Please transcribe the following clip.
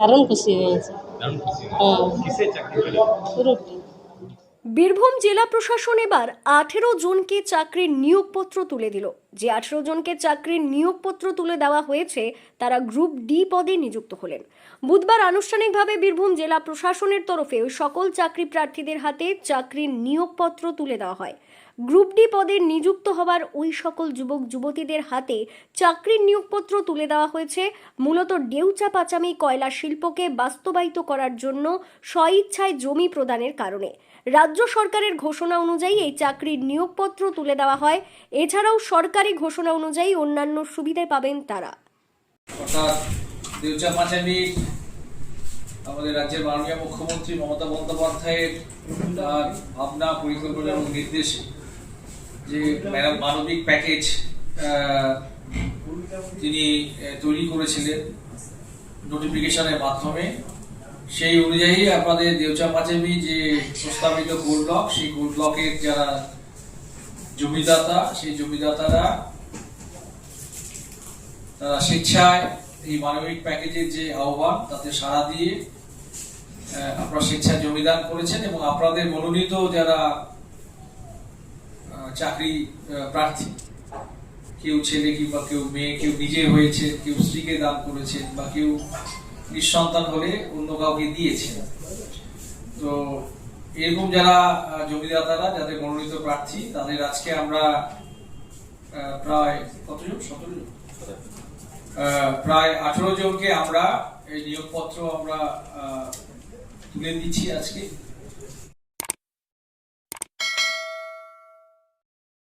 দারুণ খুশি হয়েছে। দারুণ খুশি হ্যাঁ। বীরভূম জেলা প্রশাসন এবার আঠেরো জনকে চাকরির নিয়োগপত্র তুলে দিল। যে আঠেরো জনকে চাকরির নিয়োগপত্র তুলে দেওয়া হয়েছে, তারা গ্রুপ ডি পদে নিযুক্ত হলেন। বুধবার আনুষ্ঠানিকভাবে বীরভূম জেলা প্রশাসনের তরফে সকল চাকরি প্রার্থীদের হাতে চাকরির নিয়োগপত্র তুলে দেওয়া হয়। গ্রুপ ডি পদে নিযুক্ত হবার ওই সকল যুবক, যুবতীদের হাতে চাকরির নিয়োগপত্র তুলে দেওয়া হয়েছে। মূলত ডেউচা পাচামি কয়লা শিল্পকে বাস্তবায়িত করার জন্য স্বইচ্ছায় জমি প্রদানের কারণে। রাজ্য সরকারের ঘোষণা অনুযায়ী এই চাকরির নিয়োগপত্র তুলে দেওয়া হয়। এছাড়াও সরকারি ঘোষণা অনুযায়ী অন্যান্য সুবিধা পাবেন তারা। আমাদের রাজ্যের মাননীয় মুখ্যমন্ত্রী মমতা বন্দ্যোপাধ্যায়ের তার ভাবনা, পরিকল্পনা এবং নির্দেশে যে মানবিক প্যাকেজ তিনি তৈরি করেছিলেন নোটিফিকেশনের মাধ্যমে। সেই অনুযায়ী আপনাদের দেউচা পাঁচামি যে প্রস্তাবিত গোল ব্লক সেই গোল ব্লকের যারা জমিদাতা, সেই জমিদাতারা, তারা স্বেচ্ছায় এই মানবিক প্যাকেজের যে আহ্বান, তাতে সাড়া দিয়ে আপনারা স্বেচ্ছায় জমিদান করেছেন এবং আপনাদের মনোনীত যারা চাকরি প্রার্থী, কেউ ছেলে কিংবা কেউ মেয়ে, কেউ নিজে হয়েছে, কেউ স্ত্রীকে দান করেছেন বা কেউ নিঃসন্তান হলে অন্য কাউকে দিয়েছে। তো এরকম যারা জমিদাতারা, যাদের মনোনীত প্রার্থী, তাদের আজকে আমরা প্রায় কতজন? সতেরো জন? প্রায় আঠেরো জনকে আমরা এই নিয়োগপত্র আমরা তুলে দিচ্ছি আজকে।